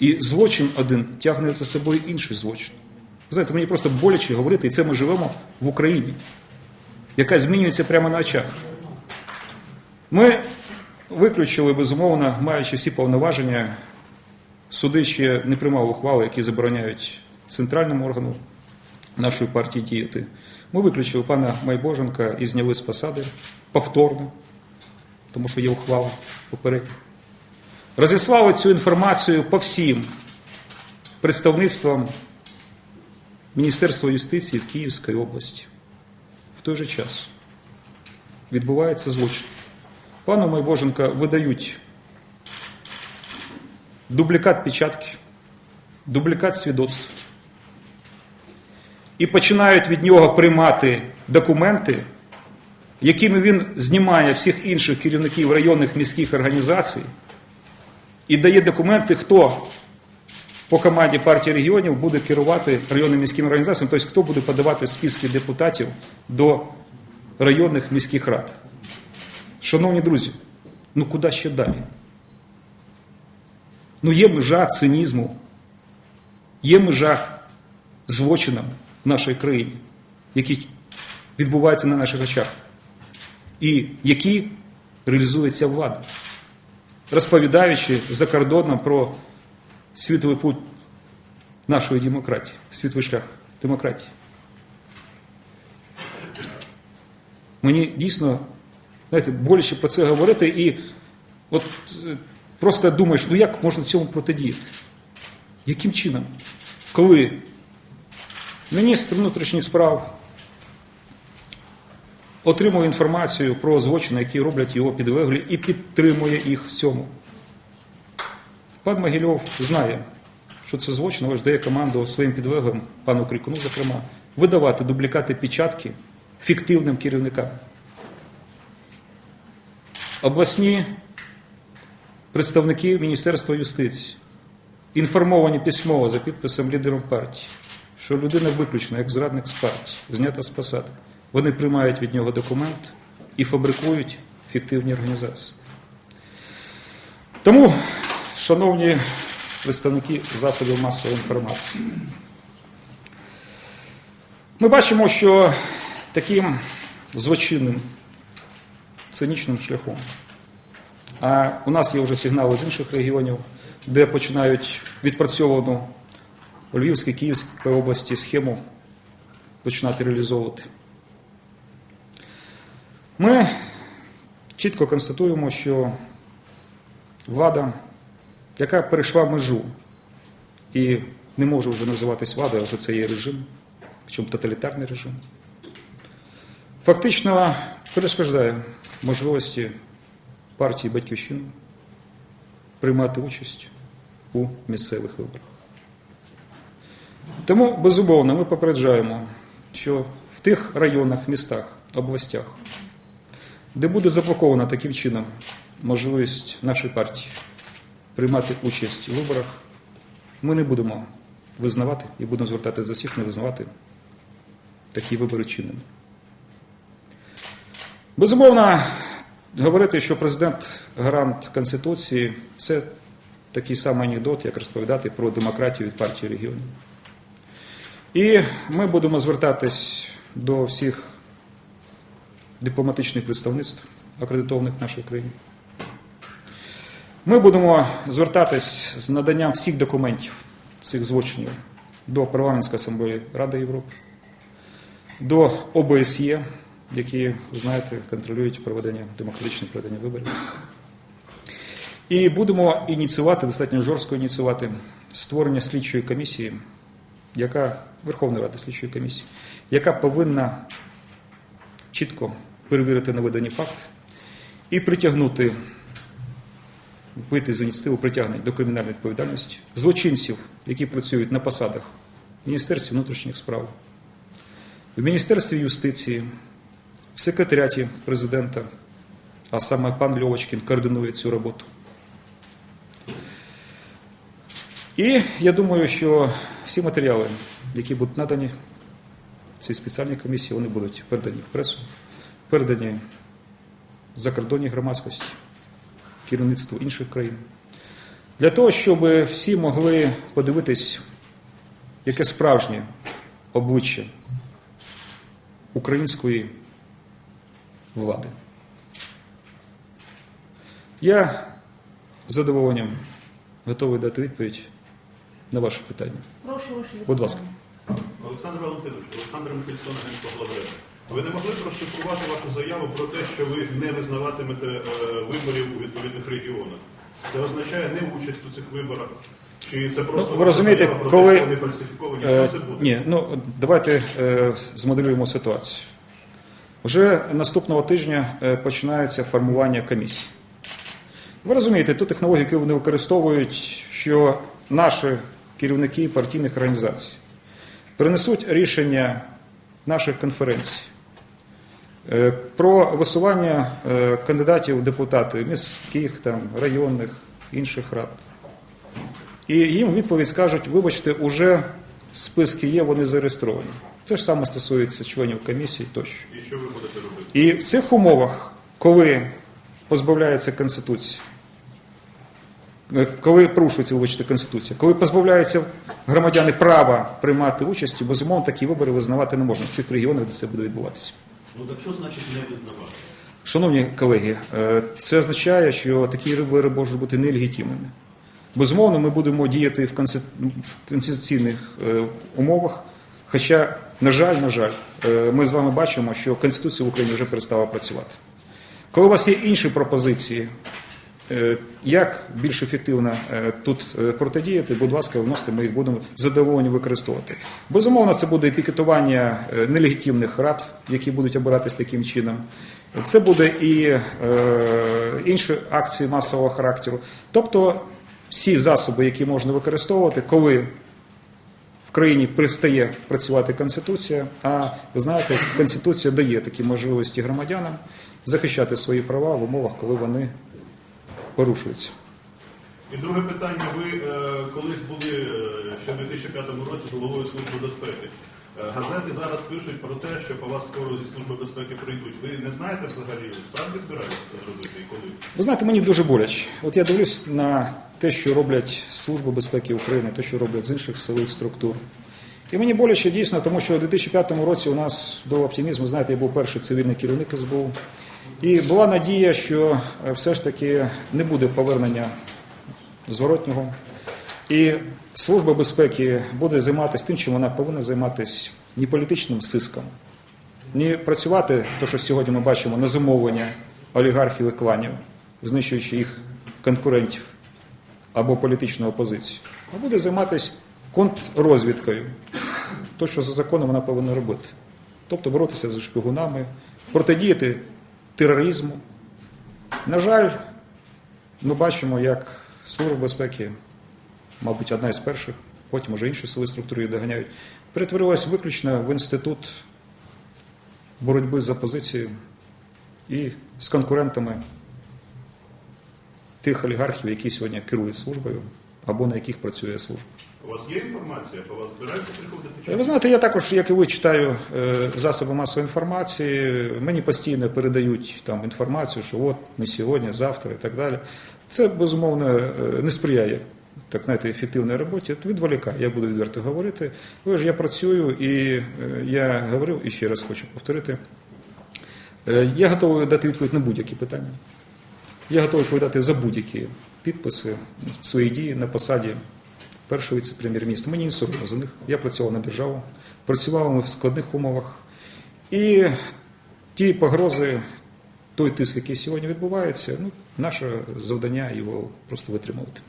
І злочин один тягне за собою інший злочин. Знаєте, мені просто боляче говорити, і це ми живемо в Україні, яка змінюється прямо на очах. Ми виключили, безумовно, маючи всі повноваження, суди ще не приймали ухвали, які забороняють центральному органу нашої партії діяти. Ми виключили пана Майбоженка і зняли з посади повторно, тому що є ухвала попередня. Розіслали цю інформацію по всім представництвам Міністерства юстиції в Київській області. В той же час відбувається злочин. Пану Майбоженка видають дублікат печатки, дублікат свідоцтв. І починають від нього приймати документи, якими він знімає всіх інших керівників районних міських організацій і дає документи, хто по команді партії регіонів буде керувати районними міськими організаціями, тобто хто буде подавати списки депутатів до районних міських рад. Шановні друзі, ну куди ще далі? Ну є межа цинізму, є межа злочинам в нашій країні, які відбуваються на наших очах, і які реалізує ця влада, розповідаючи за кордоном про світовий путь нашої демократії, світовий шлях демократії. Мені дійсно знаєте, боляче про це говорити, і от е, просто думаєш, ну як можна цьому протидіяти? Яким чином? Коли міністр внутрішніх справ отримує інформацію про злочини, які роблять його підлеглі, і підтримує їх в цьому. Пан Могильов знає, що це злочин, ж дає команду своїм підлеглим, пану Крикуну, зокрема, видавати дублікати печатки фіктивним керівникам. Обласні представники Міністерства юстиції інформовані письмово за підписом лідером партії, що людина виключена як зрадник з партії, знята з посади. Вони приймають від нього документ і фабрикують фіктивні організації. Тому, шановні представники засобів масової інформації, ми бачимо, що таким злочинним, цинічним шляхом, а у нас є вже сигнали з інших регіонів, де починають відпрацьовану у Львівській, Київській області схему починати реалізовувати. Ми чітко констатуємо, що влада, яка перейшла межу і не може вже називатись владою, а вже це є режим, причому тоталітарний режим, фактично перешкоджає можливості партії Батьківщини приймати участь у місцевих виборах. Тому, безумовно, ми попереджаємо, що в тих районах, містах, областях, де буде заблокована таким чином можливість нашої партії приймати участь у виборах, ми не будемо визнавати і будемо звертати за всіх не визнавати такі вибори чинними. Безумовно, говорити, що президент гарант Конституції це такий самий анекдот, як розповідати про демократію від партії регіонів. І ми будемо звертатись до всіх дипломатичних представництв, акредитованих в нашій країні. Ми будемо звертатись з наданням всіх документів цих злочинів до Парламентської асамблеї Ради Європи, до ОБСЄ, які, ви знаєте, контролюють проведення демократичне проведення виборів. І будемо ініціювати, достатньо жорстко ініціювати створення слідчої комісії, яка Верховної Ради слідчої комісії, яка повинна чітко перевірити наведені факти і притягнути, вийти з ініціативу притягнення до кримінальної відповідальності злочинців, які працюють на посадах в Міністерстві внутрішніх справ, в Міністерстві юстиції, в секретаріаті президента, а саме пан Льовочкін координує цю роботу. І я думаю, що всі матеріали, які будуть надані цій спеціальній комісії, вони будуть передані в пресу, передані закордонній громадськості, керівництву інших країн. Для того, щоб всі могли подивитись, яке справжнє обличчя української влади. Я з задоволенням готовий дати відповідь на ваше питання. Прошу ваші запитання. Будь ласка. Олександр Валентинович, Олександр Михельсон, Генського главреда. Ви не могли б розшифрувати вашу заяву про те, що ви не визнаватимете е, виборів у відповідних регіонах? Це означає не участь у цих виборах? Чи це просто Ну, ви розумієте, заява про коли- те, що вони фальсифіковані? Е, Що це буде? Ні, ну давайте е, змоделюємо ситуацію. Вже наступного тижня е, починається формування комісії. Ви розумієте, ту технологію, яку вони використовують, що наші керівники партійних організацій принесуть рішення наших конференцій е, про висування е, кандидатів в депутати міських, там, районних, інших рад. І їм відповідь скажуть, вибачте, уже списки є, вони зареєстровані. Це ж саме стосується членів комісії тощо. І що ви будете робити? І в цих умовах, коли позбавляється Конституція, е, коли порушується вибачте, Конституція, коли позбавляються громадяни права приймати участь, безумовно, такі вибори визнавати не можна в цих регіонах, де це буде відбуватися. Ну так що значить не визнавати? Шановні колеги, е, це означає, що такі вибори можуть бути нелегітимними. Безумовно, ми будемо діяти в конститу- в конституційних е, умовах. Хоча, на жаль, на жаль, е, ми з вами бачимо, що Конституція в Україні вже перестала працювати. Коли у вас є інші пропозиції, як більш ефективно е, тут е, протидіяти, будь ласка, вносите, ми їх будемо задоволені використовувати. Безумовно, це буде пікетування е, нелегітимних рад, які будуть обиратись таким чином. Це буде і е, інші акції масового характеру. Тобто всі засоби, які можна використовувати, коли в країні перестає працювати Конституція, а ви знаєте, Конституція дає такі можливості громадянам захищати свої права в умовах, коли вони порушуються. І друге питання. Ви е, колись були е, ще в 2005 році головою Служби безпеки. Е, Газети зараз пишуть про те, що по вас скоро зі Служби безпеки прийдуть. Ви не знаєте взагалі, справді збираєтеся це зробити і коли? Ви знаєте, мені дуже боляче. От я дивлюсь на те, що роблять Служба безпеки України, те, що роблять з інших силових структур. І мені боляче дійсно, тому що у 2005 році у нас був оптимізм. Знаєте, я був перший цивільний керівник СБУ. І була надія, що е, все ж таки не буде повернення зворотнього. І Служба безпеки буде займатися тим, чим вона повинна займатися не політичним сиском, не працювати, то що сьогодні ми бачимо на замовлення олігархів і кланів, знищуючи їх конкурентів або політичну опозицію, а буде займатися контррозвідкою, то, що за законом вона повинна робити. Тобто боротися з шпигунами, протидіяти тероризму. На жаль, ми бачимо, як Служба безпеки, мабуть, одна із перших, потім вже інші сили структури доганяють, перетворилась виключно в інститут боротьби за позицію і з конкурентами тих олігархів, які сьогодні керують службою або на яких працює служба. У вас є інформація? По вас збираються приходити? Е. Ви знаєте, я також, як і ви, читаю е, засоби масової інформації. Мені постійно передають там інформацію, що от не сьогодні, завтра і так далі. Це безумовно е, не сприяє так знаєте, ефективній роботі. Відволікає, я буду відверто говорити. Ви ж я працюю і я говорив і ще раз хочу повторити. Я готовий дати відповідь на будь-які питання. Я готовий відповідати за будь-які підписи, свої дії на посаді першого віце-прем'єр-міністра. Мені не соромно за них. Я працював на державу, працював ми в складних умовах. І ті погрози, той тиск, який сьогодні відбувається, ну, наше завдання його просто витримувати.